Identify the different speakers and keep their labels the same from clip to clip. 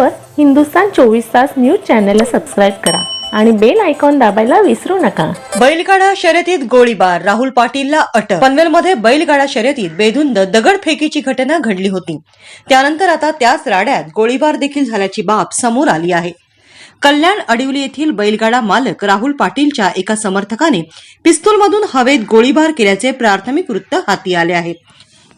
Speaker 1: यूट्यूबवर हिंदुस्तान चोवीस तास न्यूज चॅनलला सबस्क्राईब करा आणि बेल आयकॉन दाबायला विसरू नका.
Speaker 2: बैलगाडा शर्यतीत गोळीबार राहुल पाटीलला अटक. पनवेलमध्ये बैलगाडा शर्यतीत बेधुंद दगडफेकीची घटना घडली होती. त्यानंतर आता त्याच राड्यात गोळीबार देखील झाल्याची बाब समोर आली आहे. कल्याण अडिवली येथील बैलगाडा मालक राहुल पाटीलच्या एका समर्थकाने पिस्तूलमधून हवेत गोळीबार केल्याचे प्राथमिक वृत्त हाती आले आहे.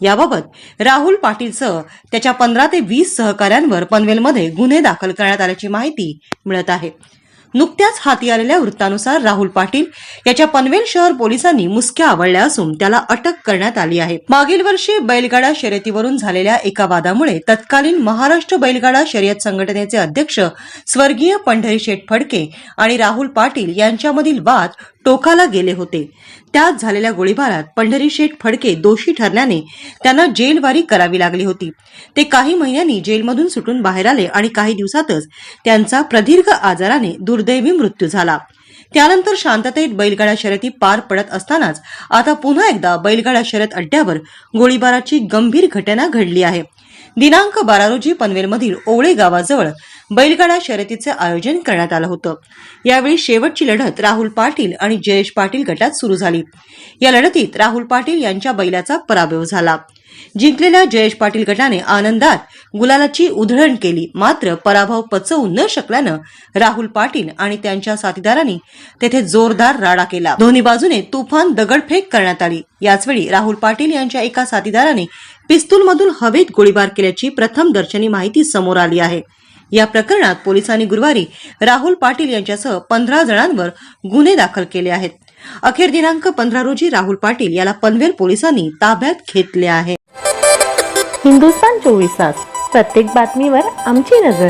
Speaker 2: याबाबत राहुल पाटीलसह त्याच्या पंधरा ते वीस सहकाऱ्यांवर पनवेलमध्ये गुन्हे दाखल करण्यात आल्याची माहिती मिळत आहे. नुकत्याच हाती आलेल्या वृत्तानुसार राहुल पाटील याच्या पनवेल शहर पोलिसांनी मुसक्या आवळल्या असून त्याला अटक करण्यात आली आहे. मागील वर्षी बैलगाडा शर्यतीवरून झालेल्या एका वादामुळे तत्कालीन महाराष्ट्र बैलगाडा शर्यत संघटनेचे अध्यक्ष स्वर्गीय पंढरी शेठ फडके आणि राहुल पाटील यांच्यामधील वाद टोकाला गेले होते. त्यात झालेल्या गोळीबारात पंढरी शेठ फडके दोषी ठरल्याने त्यांना जेलवारी करावी लागली होती. ते काही महिन्यांनी जेलमधून सुटून बाहेर आले आणि काही दिवसातच त्यांचा प्रदीर्घ आजाराने दूर दुर्दैवी मृत्यू झाला. त्यानंतर शांततेत बैलगाडा शर्यती पार पडत असतानाच आता पुन्हा एकदा बैलगाडा शर्यत अड्ड्यावर गोळीबाराची गंभीर घटना घडली आहे. दिनांक बारा रोजी पनवेलमधील ओवळे गावाजवळ बैलगाडा शर्यतीचे आयोजन करण्यात आलं होतं. यावेळी शेवटची लढत राहुल पाटील आणि जयेश पाटील गटात सुरू झाली. या लढतीत राहुल पाटील यांच्या बैलाचा पराभव झाला. जिंकलेल्या जयेश पाटील गटाने आनंदात गुलालाची उधळण केली. मात्र पराभव पचवू न शकल्यानं राहुल पाटील आणि त्यांच्या साथीदारांनी तेथे जोरदार राडा केला. दोन्ही बाजूने तुफान दगडफेक करण्यात आली. याचवेळी राहुल पाटील यांच्या एका साथीदाराने पिस्तूलमधून हवेत गोळीबार केल्याची प्रथम दर्शनी माहिती समोर आली आहे. या प्रकरणात पोलिसांनी गुरुवारी राहुल पाटील यांच्यासह पंधरा जणांवर गुन्हे दाखल केले आहेत. अखेर दिनांक पंधरा रोजी राहुल पाटील याला पनवेल पोलिसांनी ताब्यात घेतले आहे.
Speaker 1: हिंदुस्तान चोवीस तास. प्रत्येक बातमीवर आमची नजर.